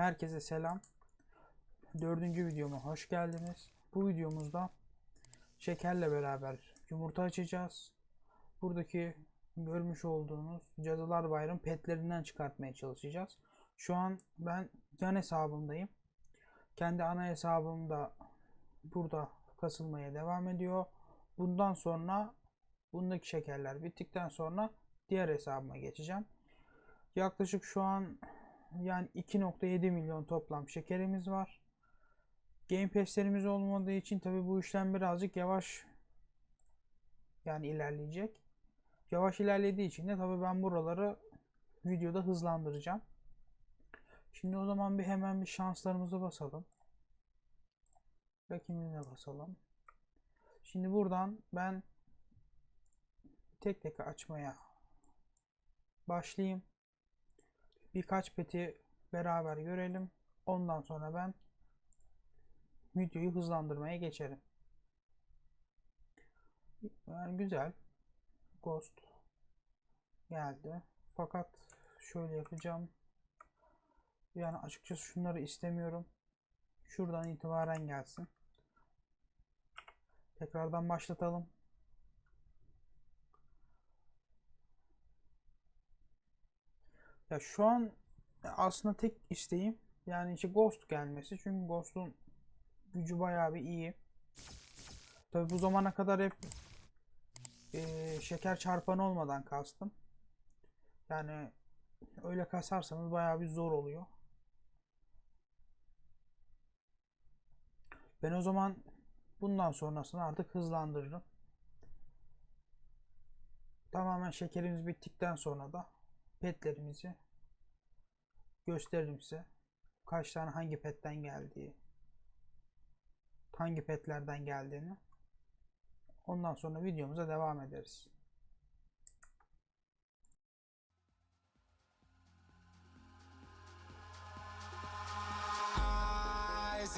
Herkese selam. Dördüncü videoma hoş geldiniz. Bu videomuzda şekerle beraber yumurta açacağız. Buradaki görmüş olduğunuz Cadılar Bayram petlerinden çıkartmaya çalışacağız. Şu an ben yan hesabımdayım. Kendi ana hesabım da burada kasılmaya devam ediyor. Bundan sonra bundaki şekerler bittikten sonra diğer hesabıma geçeceğim. Yaklaşık şu an yani 2.7 milyon toplam şekerimiz var. Game Pass'lerimiz olmadığı için tabi bu işlem birazcık yavaş yani ilerleyecek. Yavaş ilerlediği için de tabi ben buraları videoda hızlandıracağım. Şimdi o zaman bir hemen bir şanslarımızı basalım. Rakibine basalım. Şimdi buradan ben tek tek açmaya başlayayım. Birkaç peti beraber görelim. Ondan sonra ben videoyu hızlandırmaya geçerim. Yani güzel. Ghost geldi. Fakat şöyle yapacağım. Yani açıkçası şunları istemiyorum. Şuradan itibaren gelsin. Tekrardan başlatalım. Ya şu an aslında tek isteğim yani işte Ghost gelmesi. Çünkü Ghost'un gücü bayağı bir iyi. Tabi bu zamana kadar hep eee, şeker çarpanı olmadan kastım. Yani öyle kasarsanız bayağı bir zor oluyor. Ben o zaman bundan sonrasını artık hızlandırırım. Tamamen şekerimiz bittikten sonra da petlerimizi gösteririm size. Kaç tane hangi petten geldiği, hangi petlerden geldiğini. Ondan sonra videomuza devam ederiz.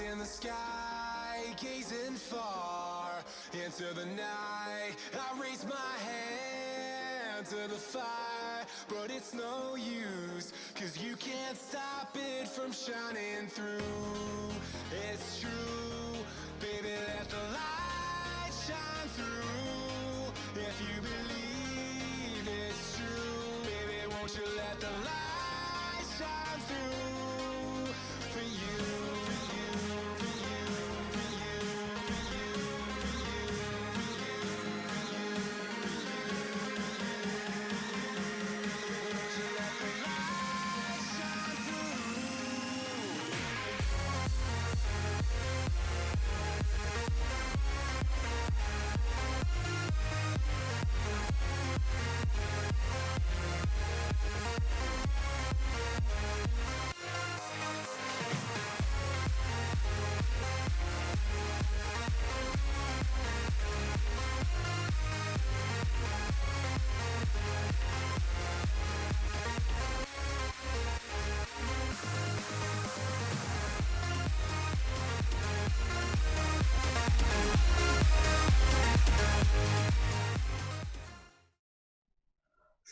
İn the sky, gazing far into the night. I raise my hand the fire, but it's no use, cause you can't stop it from shining through. It's true, baby, let the light shine through. If you believe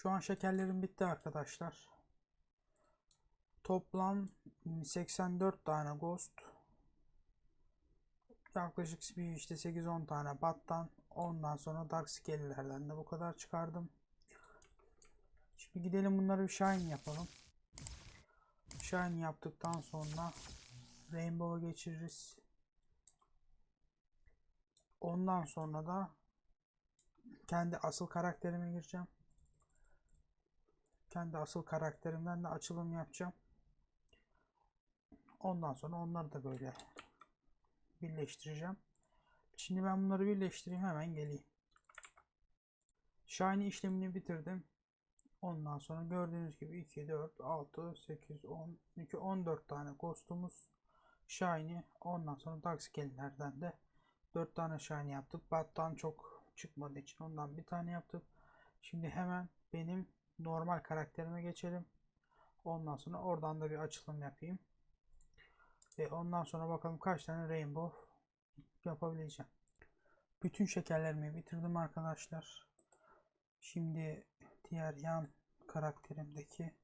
Şu an şekerlerim bitti arkadaşlar. Toplam 84 tane ghost. Yaklaşık bir işte 8-10 tane battan. Ondan sonra dark scale'lerden de bu kadar çıkardım. Şimdi gidelim bunları bir shine yapalım. Shine yaptıktan sonra Rainbow'a geçiririz. Ondan sonra da kendi asıl karakterime gireceğim. Kendi asıl karakterimden de açılım yapacağım. Ondan sonra onları da böyle birleştireceğim. Şimdi ben bunları birleştireyim hemen geleyim. Shiny işlemini bitirdim. Ondan sonra gördüğünüz gibi 2, 4, 6, 8, 10, 12, 14 tane ghostumuz shiny. Ondan sonra dark scane'lerden de 4 tane shiny yaptık. Battan çok çıkmadığı için ondan bir tane yaptık. Şimdi hemen benim normal karakterime geçelim. Ondan sonra oradan da bir açılım yapayım. Ve ondan sonra bakalım kaç tane rainbow yapabileceğim. Bütün şekerlerimi bitirdim arkadaşlar. Şimdi diğer yan karakterimdeki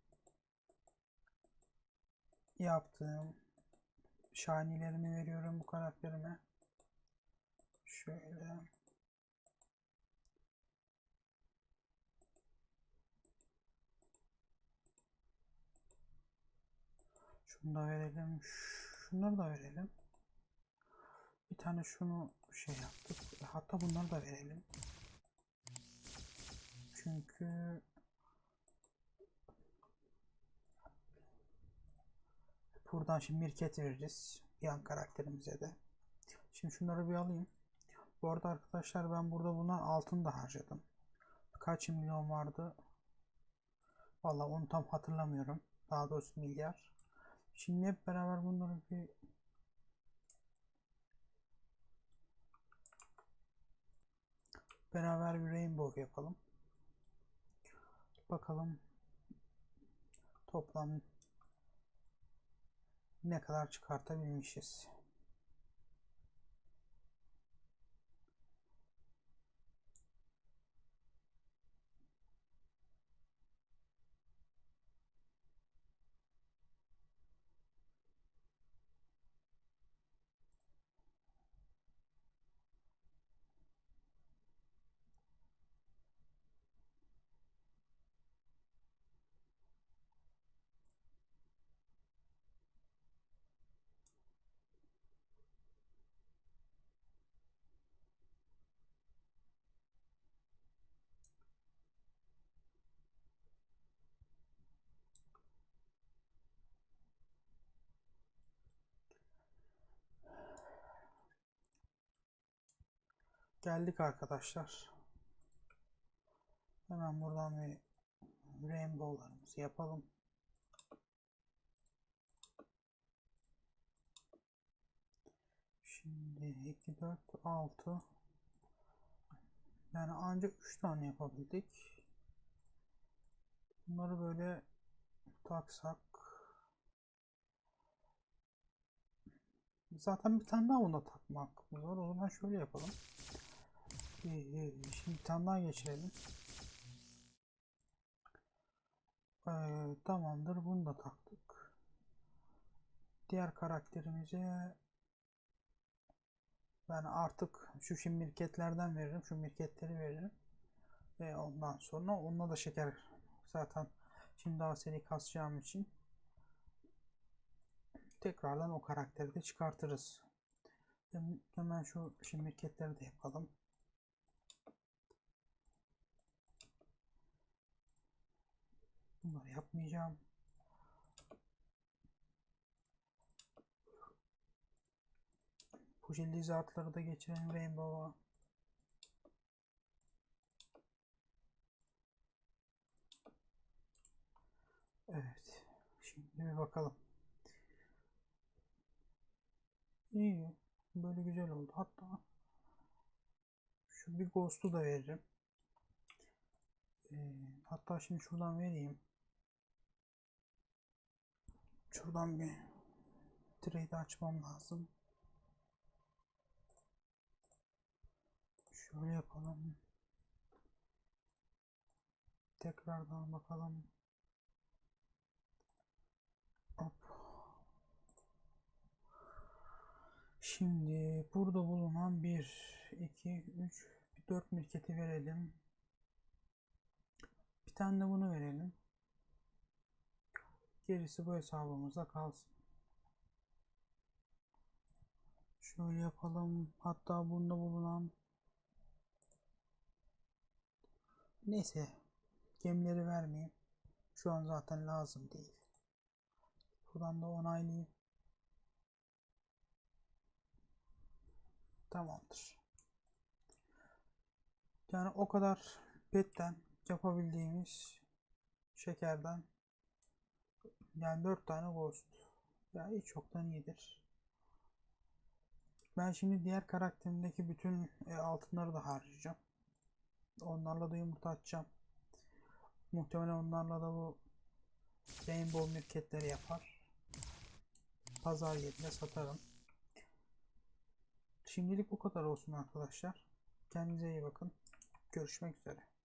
yaptığım şanilerimi veriyorum bu karakterime. Şöyle. Şunu da verelim. Şunları da verelim. Bir tane şunu şey yaptık. Hatta bunları da verelim. Çünkü buradan şimdi mirket veririz. Yan karakterimize de. Şimdi şunları bir alayım. Bu arada arkadaşlar ben burada bundan altın da harcadım. Kaç milyon vardı? Vallahi onu tam hatırlamıyorum. Daha doğrusu milyar. Şimdi hep beraber bunları bir beraber bir rainbow yapalım. Bakalım toplam ne kadar çıkartabilmişiz. Geldik arkadaşlar. Hemen buradan bir rainbow'larımızı yapalım. Şimdi 2, 4, 6 yani ancak 3 tane yapabildik. Bunları böyle taksak zaten bir tane daha ona takmak zor. O zaman şöyle yapalım. Ee, Şimdi bir tane daha geçirelim. Ee, tamamdır. Bunu da taktık. Diğer karakterimize ben artık şu şimdi mirketlerden veririm. Şu mirketleri veririm. Ve ondan sonra onunla da şeker zaten şimdi daha seri kasacağım için tekrardan o karakteri de çıkartırız. Hem- Hemen şu şimdi mirketleri de yapalım. Bunları yapmayacağım. Pujilli zatları da geçirelim Rainbow'a. Evet. Şimdi bir bakalım. İyi. Böyle güzel oldu. Hatta şu bir ghost'u da veririm. Ee, hatta şimdi şuradan vereyim. Şuradan bir trade açmam lazım. Şöyle yapalım. Tekrardan bakalım. Hop. Şimdi burada bulunan 1, 2, 3, 4 mirketi verelim. Bir tane de bunu verelim. Gerisi bu hesabımızda kalsın. Şöyle yapalım. Hatta bunda bulunan neyse gemileri vermeyeyim. Şu an zaten lazım değil. Buradan da onaylayayım. Tamamdır. Yani o kadar petten yapabildiğimiz şekerden yani 4 tane ghost. Ya hiç çoktan iyidir. Ben şimdi diğer karakterimdeki bütün e, altınları da harcayacağım. Onlarla da yumurta açacağım. Muhtemelen onlarla da bu Rainbow mirketleri yapar. Pazar yerinde satarım. Şimdilik bu kadar olsun arkadaşlar. Kendinize iyi bakın. Görüşmek üzere.